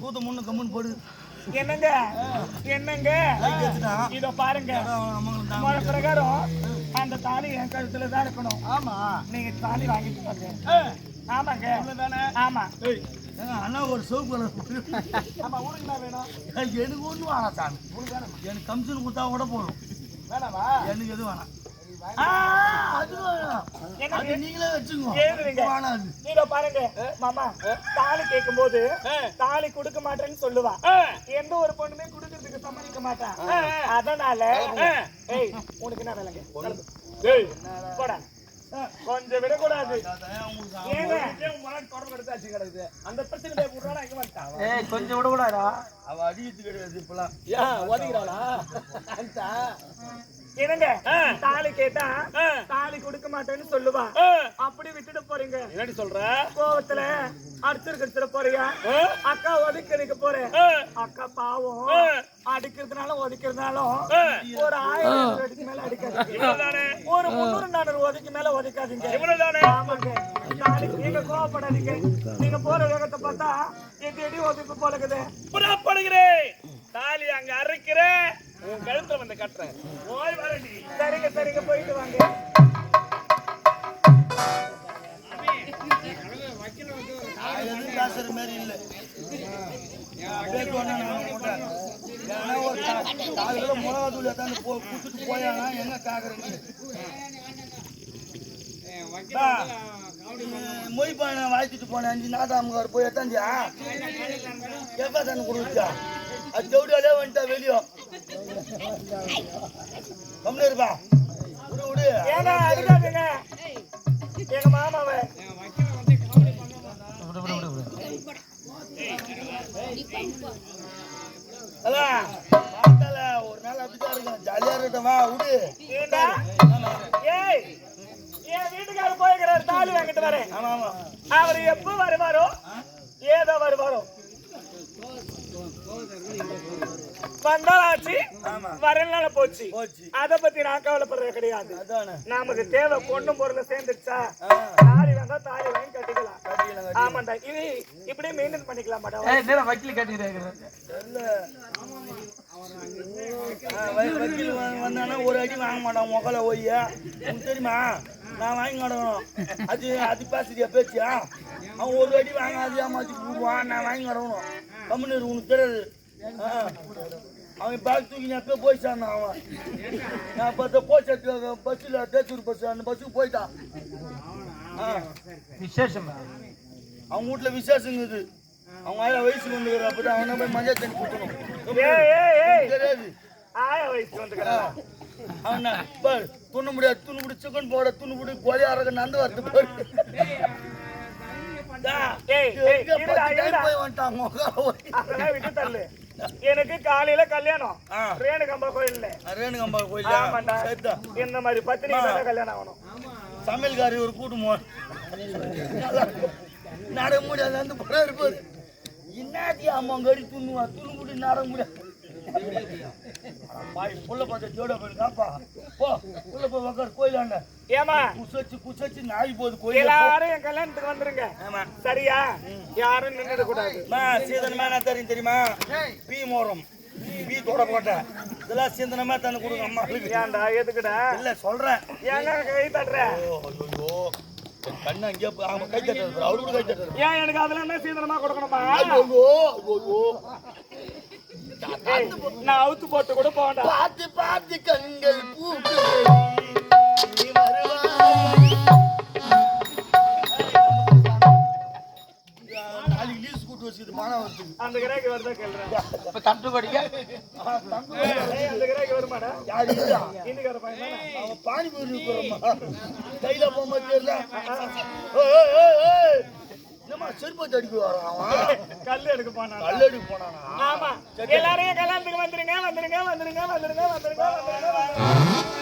கூத்து முன்ன கம்முன்னு போடு. என்னங்க? என்னங்க. இதோ பாருங்க. முறை பிரகாரம் அந்த தாலி என் கழுத்துல தான் இருக்கணும். ஆமா. நீங்க தாலி வாங்கிட்டு வாங்க. ஆமாங்க. ஆமா. அண்ணா ஒரு சோப்பு. ஆமா ஊருக்கு என்ன வேணும்? எனக்கு ஒண்ணு வேணாம் சாமி. எனக்கு கமிஷன் கொடுத்தா கூட போதும். வேணாமா எனக்கு எதுவும் வேணாம். அது நீங்களே பாருங்க மாமா தாலி கேட்கும் போது தாலி கொடுக்க மாட்டேன்னு சொல்லுவா. எந்த ஒரு பொண்ணுமே கொடுக்கறதுக்கு சம்மதிக்க மாட்டான் அதனால ஏய் உனக்கு என்ன வேலைங்க? ஏய். போடா. கொஞ்சம் விடக்கூடாது. அந்த பிரச்சனை கொஞ்சம் விட கூடாதா அவ அடிக்கிறது இப்பெல்லாம். என்னங்க? தாலி கேட்டா தாலி கொடுக்க மாட்டேன்னு சொல்லுவா. அப்படி விட்டுட்டு போறீங்க. என்னடி சொல்ற? கோவத்துல அடிச்சிருக்க அடிச்சிட போறியா அக்கா ஒதுக்கடிக்க போறேன். அக்கா பாவம். அடிக்கிறதுனால ஒதுக்கிறதுனாலும் ஒரு ஆயிரம் அடிக்கு மேல அடிக்காதீங்க. ஒரு முன்னூறு நானூறு ஒதுக்கு மேல ஒதுக்காதீங்க. இவ்வளவுதானே? ஆமாங்க. நீங்க கோவப்படாதீங்க. நீங்க போற வேகத்தை பார்த்தா எட்டு அடி ஒதுக்கு போலக்குது. புறப்படுகிறேன் கழுத்துல வந்து கட்டுறேன். சரிங்க சரிங்க போயிட்டு வாங்க. பேசுற மாதிரி இல்லை. காலையில மிளகா தூள் எடுத்தாந்து போ- குடுத்துட்டு போயானா எங்க கேக்குறீங்க? மொய் பானை வாய்ச்சிட்டு போனேன். அஞ்சு நாட்டாமுகார் போய் எத்தாந்தியா எப்ப தானே கொடுத்தா அது ஜவுடியாலே வந்துட்டா வெளியோ கம்முனு இருப்பா. விடு விடு. ஏன்னா அடிக்காதீங்க? எங்க மாமாவை. அதான் பார்த்தால ஒரு நாள் அப்படிதான் இருக்கும் ஜாலியா இருக்கட்டும் வா விடு. ஏண்டா? ஏய் என் வீட்டுக்காரர் போயிருக்கிறார் தாலி வாங்கிட்டு வரேன். ஆமா ஆமா. அவர் எப்ப வருவாரோ ஏதோ வருவாரோ. வந்தாச்சு ஆமா. வரலனால போச்சு. போச்சு. அத பத்தி நான் கவலைப்படுறது கிடையாது. நமக்கு தேவை பொண்ணு பொருள் சேர்ந்துச்சா ஆ, தாலி வந்தா தாலி வாங்கி கட்டிக்கலாம். ஆமாண்டா. இது இப்படியே மெயின்டைன் பண்ணிக்கலாம் மேடம் வக்கீல் வக்கீல் வந்தானா ஒரு அடி வாங்க மாட்டான் முகல ஒய்யா உனக்கு தெரியுமா? நான் வாங்கி கிடக்கணும் அது அது பேசுறியா பேச்சியா? அவன் ஒரு அடி வாங்காது ஏமாத்தி விடுவான் நான் வாங்கி கிடக்கணும் கம்முன்னு உனக்கு தெரியாது. அவன் பேக் தூக்கி நான் போய் சேர்ந்தான் அவன் நான் பார்த்தா போச்சு பஸ்ஸில் தேச்சூர் பஸ் அந்த பஸ்ஸுக்கு போயிட்டான் விசேஷம் அவங்க வீட்டில் விசேஷங்குது அவங்க ஆயிரம் வயசுக்கு வந்துக்கிற அப்பதான் அவனை போய் மஞ்சள் தண்ணி கொடுக்கணும் தெரியாது வந்துக்கிறான் அவன் துண்ணு முடியாது துண்ணு முடி சிக்கன் போட துண்ணு முடி கோழி அறக்க வரது இது பத்து இருடா. போய் வந்துட்டான் எனக்கு காலையில கல்யாணம். ரேணுகம்பா கோயில்ல. ரேணுகம்பா கோயிலா ஆமாண்டா. இந்த மாதிரி பத்திரிக்கை தான் கல்யாணம் ஆகணும். சமையல்காரி ஒரு கூட்டு மோ நட முடியாது அந்த படம் இருப்பாரு. இன்னாத்தி அம்மா கடி துண்ணுவா துணு முடி நட முடியாது புள்ள பார்த்து ஜோட போயிருக்காப்பா. போ உள்ள போய் உக்கார் கோயிலாண்ட ஏமா குசச்சு குசச்சு நாய் போகுது கோயில எல்லாரும் என் கல்யாணத்துக்கு வந்துருங்க. ஆமா. சரியா? யாரும் நின்றுட கூடாது. சீதனமா என்ன தெரியும் தெரியுமா? பீ மோரம். பீ தொட போட்ட இதெல்லாம் சீதனமா தந்து கொடுங்க ஏன்டா எதுக்குடா? இல்ல சொல்றேன். ஏங்க கை தட்டுற? ஓ ஐயோ என் கண்ணு அங்கேயே போ- அவங்க கை தட்டுறது அவரு கூட கை தட்டுறது. ஏன் எனக்கு அதெல்லாம் என்ன சீதனமா கொடுக்கணுமா? ஐயோ ஐயோ ஏய், நான் அவுத்து போட்டு கூட போவேன்டா பார்த்து பார்த்து கண்கள் பூக்கு நீ லீஸ் மானம் அந்த கிராக்கி வருதா கேள்றேன் இப்ப தட்டு படிக்க அந்த கிராக்கி வருமாடா யாரு இல்லா? அவன் பானிபூரி விற்கிறோம்மா கையில போகும்போது என்னம்மா செருப்பத்தை அடிக்க வரான் அவன் கல்லு எடுக்க போனான்? கல்லடி போனானா? ஆமா. எல்லாரையும் கல்யாணத்துக்கு வந்துருங்க வந்துருங்க வந்துருங்க வந்துருங்க வந்துருங்க வந்துருங்க.